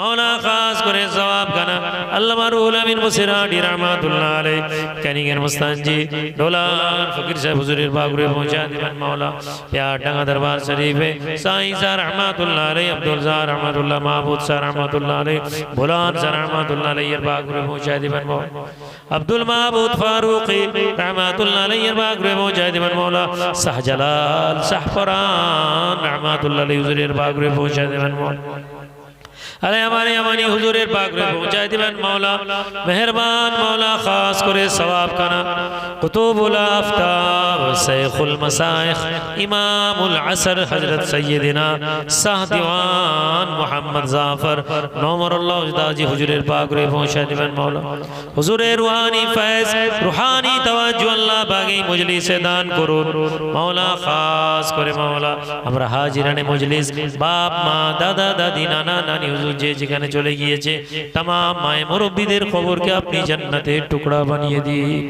মাওলা খাস করে জবাব খানা, আল্লামা রুহুল আমিন বসিরাটি রহমাতুল্লাহ আলাইহি, ক্যানিংয়ের মুস্তানজি, ডোলার ফকির সাহেব হুজুরের বাগরে পৌঁছা দিবেন মাওলা, প্যার ডাঙ্গা দরবার শরীফে সাईं সার রহমাতুল্লাহ আলাইহি, আব্দুল জাহ রহমাতুল্লাহ, মাহবুব সার রহমাতুল্লাহ আলাইহি বুলান সার রহমাতুল্লাহ আলাইহি এর বাগরে পৌঁছা দিবেন মাওলা, আব্দুল মাহবুব ফারুকি রহমাতুল্লাহ আলাইহি এর বাগরে পৌঁছা দিবেন মাওলা, শাহজালাল শাহফরান রহমাতুল্লাহ আলাইহি হুজুরের বাগরে পৌঁছা দিবেন মাওলা। আরে আমারে আমানি হুজুরের পাকরে পৌঁছায় দিবেন মাওলা। মেহেরবান মাওলা, খাস করে সওয়াব কানা। কুতুবুল আফতাব, শাইখুল মাসাইখ, ইমামুল আসর হযরত সাইয়্যিদিনা শাহ দিওয়ান মোহাম্মদ জাফর নমরুল্লাহ উজদাজি হুজুরের পাকরে পৌঁছায় দিবেন মাওলা। হুজুরের রুহানি ফয়েজ, রুহানি তাওয়াজ্জু আল্লাহ বাগি মজলিসে দান করুন। মাওলা, খাস করে মাওলা, আমরা হাজিরানে মজলিস, বাপ, মা, দাদা, দাদি, নানা, নানি, হুজুর যে যেখানে চলে গিয়েছে তাম মায়ে মুরব্বীদের খবরকে আপনি জান্নাতের টুকরা বানিয়ে দিন।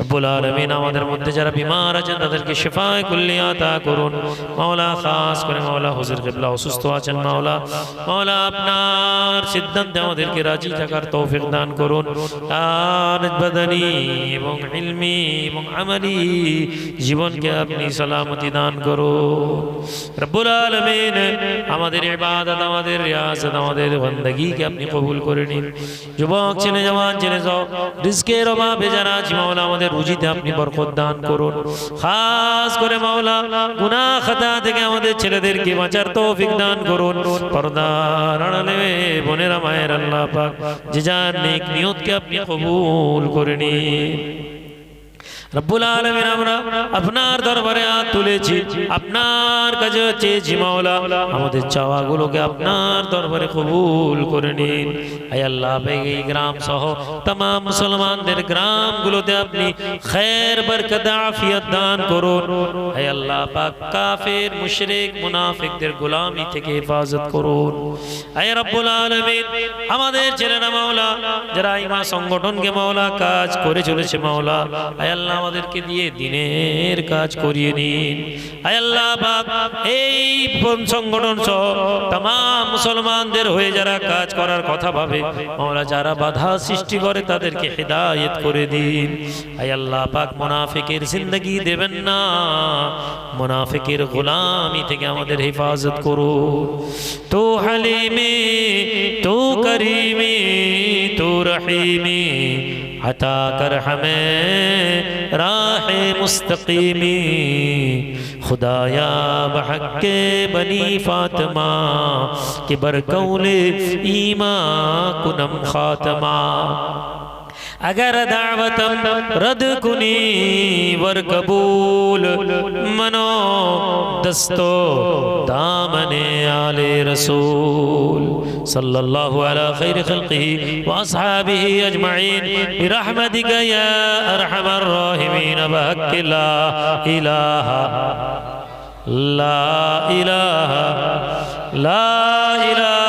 রব্বুল আলামিন আমাদের মধ্যে যারা বিমার আছেন, তাদেরকে শিফায়ে কুল্লিয়া আতা করুন। মাওলা খাস করে মাওলা হুজুর কিবলা অসুস্থ আছেন মাওলা। মাওলা আপনার সিদ্ধান্তে আমাদেরকে রাজি থাকার তৌফিক দান করুন। আর বদনি এবং ইলমি এবং আমলি জীবনকে আপনি সালামতি দান করুন। রব্বুল আলামিন আমাদের ইবাদত, আমাদের রিয়াজত আমাদের আমাদের বন্দাগিকে আপনি কবুল করে নিন। যুবক, ছেলে, জওয়ান, ছেলে যাও রিজকের অভাবে যারা আছে, মাওলা, আমাদের রুজিতে আপনি বরকত দান করুন। খাস করে মাওলা, গুনাহ খাতা থেকে আমাদের ছেলেদেরকে বাঁচার তৌফিক দান করুন। পর্দার আড়ালে বোনেরা, মায়ের, আল্লাহ পাক যে যার নেক নিয়তকে আপনি কবুল করে নিন। রব্বুল আলমিন আমরা আপনার দরবারে তুলেছি। আপনার কাছে চেয়েছি মাওলা। আমাদের চাওয়াগুলোকে আপনার দরবারে কবুল করে নিন। আয় আল্লাহ এই গ্রাম সহ তাম মুসলমানদের গ্রামগুলোতে আপনি খের, বরকত, আফিয়ত দান করুন। আয় আল্লাহ, পাক কাফের, মুশরিক, মুনাফিকদের গোলামি থেকে হেফাজত করুন। আয় রব্বুল আলমিন, আমাদের ছেলেরা মাওলা, যারা ইমা সংগঠনকে মাওলা কাজ করে চলেছে মাওলা। আয় আল্লাহ আমাদেরকে দিয়ে দিনের কাজ করিয়ে নিন। আল্লাহ এই সংগঠন সহ তাম মুসলমানদের হয়ে যারা কাজ করার কথা ভাবে, আমরা যারা বাধা সৃষ্টি করে তাদেরকে হেদায়েত করে দিন। আল্লাহ পাক, মুনাফিকের জিন্দগি দেবেন না। মুনাফিকের গোলামি থেকে আমাদের হেফাজত করো তো হালিমে, তো করিমে, তো রহিমে عطا کر ہمیں راہ مستقیمی۔ خدایا بحق کے بنی فاطمہ کہ برکول ایمان کنم خاتمہ۔ اگر دعوتم رد کنی ور قبول منو دستو دامن آل رسول صلى الله على خير خلقه وأصحابه أجمعين برحمتك يا أرحم الراحمين بحق لا إله لا إله لا إله